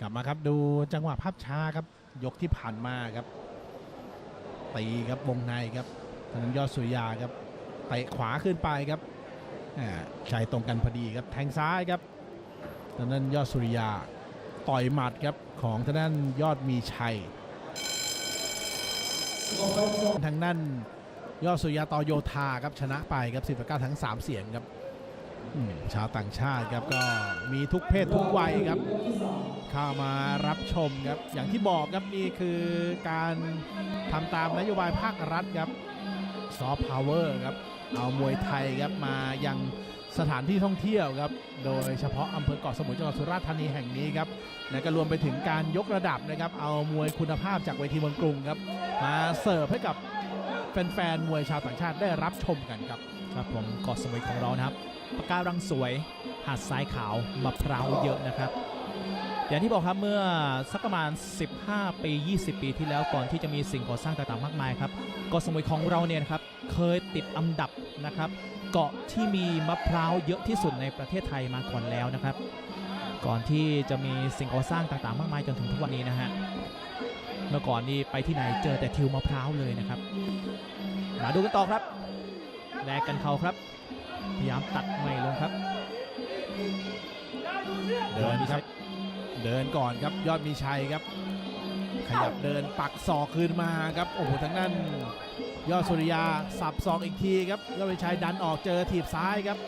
กลับมาครับดูจังหวะภาพช้าครับ ยกที่ผ่านมาครับตีครับวงในครับทางนั้นยอดสุริยาครับเตะขวาขึ้นไปครับอ่าใช้ตรงกันพอดีครับแทงซ้ายครับทางนั้นยอดสุริยาต่อยหมัดครับของทางนั้นยอดมีชัย ทางนั้นยอดสุริยาต่อโยธาครับชนะไปครับ10ต่อ9ทั้ง3เสียงครับชาวต่างชาติครับก็มีทุกเพศทุกวัยครับ เข้ามารับชมครับ อย่างที่บอกครับนี่คือการทำตามนโยบายภาครัฐครับซอฟต์พาวเวอร์ครับ เอามวยไทยครับมายังสถานที่ท่องเที่ยวครับ โดยเฉพาะอำเภอเกาะสมุยจังหวัดสุราษฎร์ธานีแห่งนี้ครับและก็รวมไปถึงการยกระดับนะครับ เอามวยคุณภาพจากเวทีเมืองกรุงครับ มาเสิร์ฟให้กับแฟนๆมวยชาวต่างชาติได้รับชมกันครับ ครับผมเกาะสมุยของเรานะครับปะการังสวย หาดทรายขาวมะพร้าวเยอะนะครับ อย่างที่บอกครับเมื่อสักประมาณ 15 ปี 20 ปีที่แล้วก่อนที่จะมีสิ่งก่อสร้างต่างๆ มากมายครับเกาะสมุยของเราเนี่ยครับเคยติดอันดับนะครับ เกาะที่มีมะพร้าวเยอะที่สุดในประเทศไทยมาก่อนแล้วนะครับ ก่อนที่จะมีสิ่งก่อสร้างต่างๆ มากมายจนถึงทุกวันนี้นะฮะเมื่อก่อนนี่ไปที่ไหนเจอแต่ทิวมะพร้าวเลยนะครับ มาดูกันต่อครับแลกกันเขาครับ พยายามตัดไม่ลงครับเดินครับ เดินก่อนครับยอดมีชัยครับ ขยับเดินปักศอกคืนมาครับโอ้โหทั้งนั้นยอดสุริยาสับศอกอีกทีครับยอดมีชัยดันออกเจอถีบซ้ายครับ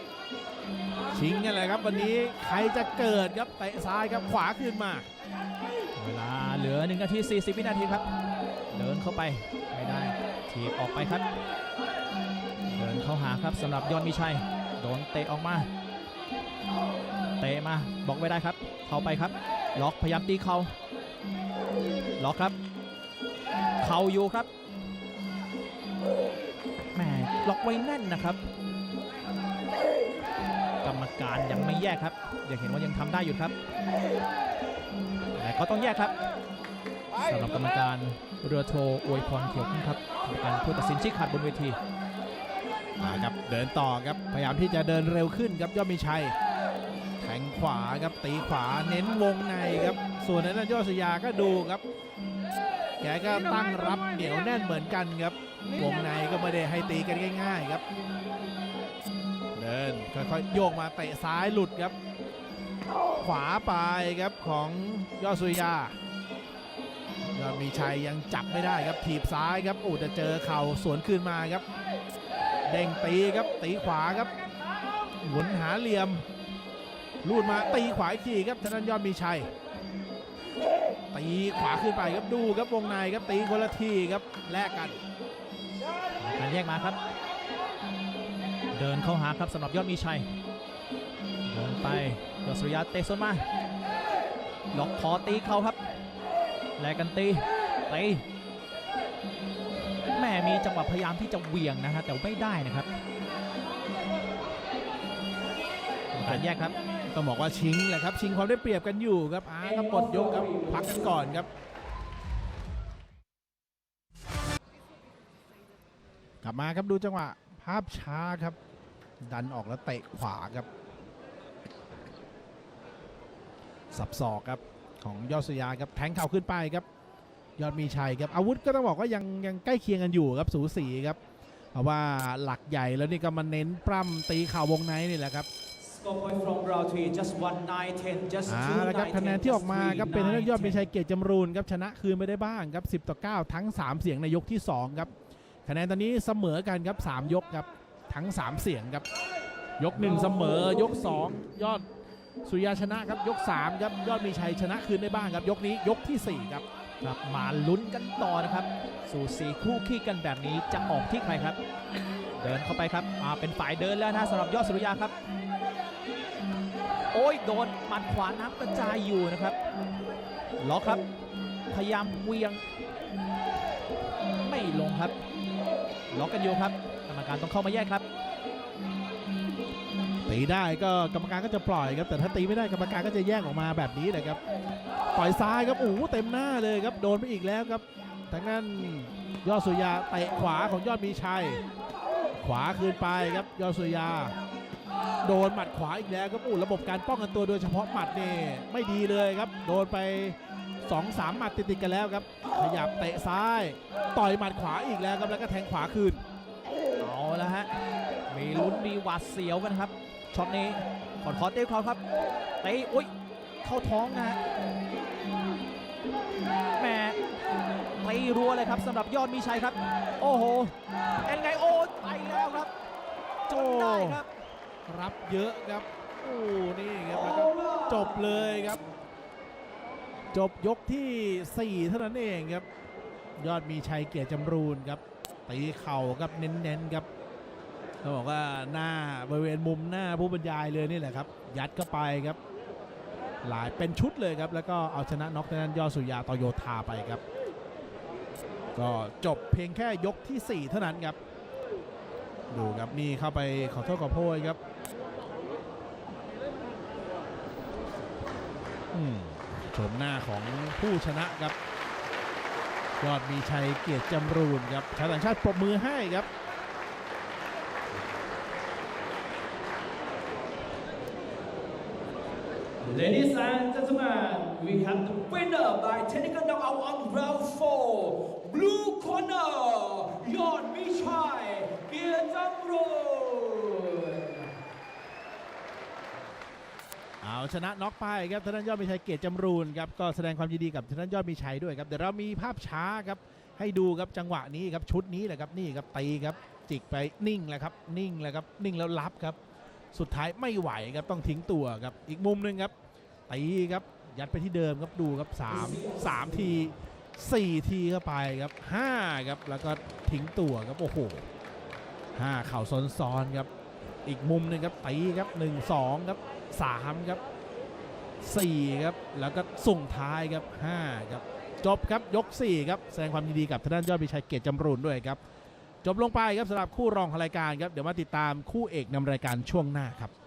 ชิงกันเลยครับ วันนี้ใครจะเกิดครับเตะซ้ายครับขวาคืนมา เวลาเหลือ1นาที40วินาทีครับ เดินเข้าไปไม่ได้ถีบออกไปครับ เดินเข้าหาครับสำหรับยอดมีชัยโดนเตะออกมาเตะมาบอกไม่ได้ครับ เข้าไปครับ ล็อกพยายามตีเขาล็อกครับ เข่าอยู่ครับแหมล็อกไว้แน่นนะครับ กรรมการยังไม่แยกครับยังเห็นว่ายังทำได้อยู่ครับแต่ก็ต้องแยกครับสำหรับกรรมการเรือโทอวยพรเขียวครับกรรมการผู้ตัดสินชี้ขาดบนเวทีมาครับเดินต่อครับพยายามที่จะเดินเร็วขึ้นครับยอดมีชัย ขวาครับตีขวาเน้นวงในครับ ส่วนนั้นยอดสุริยาก็ดูครับแกก็ตั้งรับเหนียวแน่นเหมือนกันครับ วงในก็ไม่ได้ให้ตีกันง่าย ๆครับ เดินค่อยๆโยกมาเตะซ้ายหลุดครับ ขวาไปครับของยอดสุริยายอดมีชัยยังจับไม่ได้ครับถีบซ้ายครับอ้จะเจอเข่าสวนคืนมาครับ เด้งตีครับตีขวาครับหมุนหาเหลี่ยม ลูดมาตีขวาอีกทีครับธนันยอดมีชัย ตีขวาขึ้นไปครับดูครับวงในครับตีคนละทีครับแลกกันการแยกมาครับ เดินเข้าหาครับสำหรับยอดมีชัย เดินไปยอดสุริยาเตะส้นมาล็อกคอตีเขาครับแลกกันตีตีแม่มีจังหวะพยายามที่จะเวียงนะฮะแต่ไม่ได้นะครับการแยกครับ ต้องบอกว่าชิงแหละครับชิงความได้เปรียบกันอยู่ครับอ้าครับหมดยกครับพักกันก่อนครับกลับมาครับดูจังหวะภาพช้าครับ ดันออกแล้วเตะขวาครับ สับศอกครับของยอดสุยาครับแทงเข่าขึ้นไปครับ ยอดมีชัยครับอาวุธก็ต้องบอกว่ายังยังใกล้เคียงกันอยู่ครับสูสีครับเพราะว่าหลักใหญ่แล้วนี่ก็มาเน้นปล้ำตีเข่าวงในนี่แหละครับ Score point from round three, just one nine ten, just อ่า two แล้วครับ nine คะแนน ten, ที่อ just อกมา three ครับเป็นทางด้านยอดมี nine ชั ten. ยเกียรติจำรูนครับชนะคืนไปได้บ้างครับ 10 ต่อ 9 ทั้ง 3 เสียงในยกที่ 2 ครับ คะแนนตอนนี้เสมอกันครับ 3 ยกครับ ทั้ง 3 เสียงครับ ยก 1 เสมอยก 2 ยอดสุริยาชนะครับยก 3 ครับยอดมีชัยชนะคืนได้บ้างครับ ยกนี้ยกทีสี่4 ครับครับมาลุ้นกันต่อนะครับ สู่สีคู่ขี้กันแบบนี้จะออกที่ใครครับ เดินเข้าไปครับอ่าเป็นฝ่ายเดินแล้วนะสำหรับยอดสุริยาครับ โอ้ยโดนหมัดขวาน้ำกระจายอยู่นะครับล็อกครับ พยายามเวียง ไม่ลงครับ ล็อกกันอยู่ครับกรรมการต้องเข้ามาแยกครับตีได้ก็กรรมการก็จะปล่อยครับแต่ถ้าตีไม่ได้กรรมการก็จะแยกออกมาแบบนี้นะครับปล่อยซ้ายครับโอ้โหเต็มหน้าเลยครับโดนไปอีกแล้วครับทางนั้นยอดสุยาเตะขวาของยอดมีชัย ขวาคืนไปครับยอดสุยา โดนหมัดขวาอีกแล้วครับอู้ระบบการป้องกันตัวโดยเฉพาะหมัดนี่ไม่ดีเลยครับ โดนไป2-3หมัดติดๆกันแล้วครับ ขยับเตะซ้าย ต่อยหมัดขวาอีกแล้วครับแล้วก็แทงขวาคืนเอาละฮะมีลุ้นมีหวาดเสียวกันครับช็อตนี้ขอดคอเต้เขาครับเตะอุ้ยเข้าท้องนะฮะแหมตีรัวเลยครับสำหรับยอดมีชัยครับ โอ้โหเป็นไงโอ้ไปแล้วครับจนได้ครับ รับเยอะครับโอ้นี่ครับแล้วก็จบเลยครับ จบยกที่ 4 เท่านั้นเองครับ ยอดมีชัยเกียรติจำรูนครับตีเข่าครับเน้นๆครับเขาบอกว่าหน้าบริเวณมุมหน้าผู้บรรยายเลยนี่แหละครับ ยัดเข้าไปครับ หลายเป็นชุดเลยครับ แล้วก็เอาชนะน็อกทางด้นยอดสุยาต่อโยธาไปครับ ก็จบเพียงแค่ยกทีสี่4 เท่านั้นครับ ดูครับนี่เข้าไปขอโทษขอโพยครับอืม ชมหน้าของผู้ชนะครับ ยอดมีชัยเกียรติจำรูนครับชาวต่างชาติปรบมือให้ครับเลดี้แซนเจ e n t l e m e n we have the winner by technical knockout on round าชนะน็อกไปครับทางด้านยอดมีชัยเกียรติจำรูนครับก็แสดงความยินดีกับทางด้านยอดมีชัยด้วยครับเดี๋ยวเรามีภาพช้าครับให้ดูครับจังหวะนี้ครับชุดนี้แหละครับนี่ครับตีครับจิกไปนิ่งแหละครับนิ่งแหละครับนิ่งแล้วรับครับ สุดท้ายไม่ไหวครับต้องทิ้งตัวครับอีกมุมหนึ่งครับตีครับยัดไปที่เดิมครับดูครับ3 3ที4 ทีเข้าไปครับ5ครับแล้วก็ทิ้งตัวครับโอ้โห5เข่าซ้อนๆครับอีกมุมหนึ่งครับตีครับ 1 2 ครับ 3 ครับ 4 ครับ แล้วก็ส่งท้ายครับ 5 ครับ จบครับยก 4 ครับ แสดงความยินดีกับทางด้านยอดพิชัยเกียรติจำรูนด้วยครับ จบลงไปครับสำหรับคู่รองของรายการครับ เดี๋ยวมาติดตามคู่เอกนำรายการช่วงหน้าครับ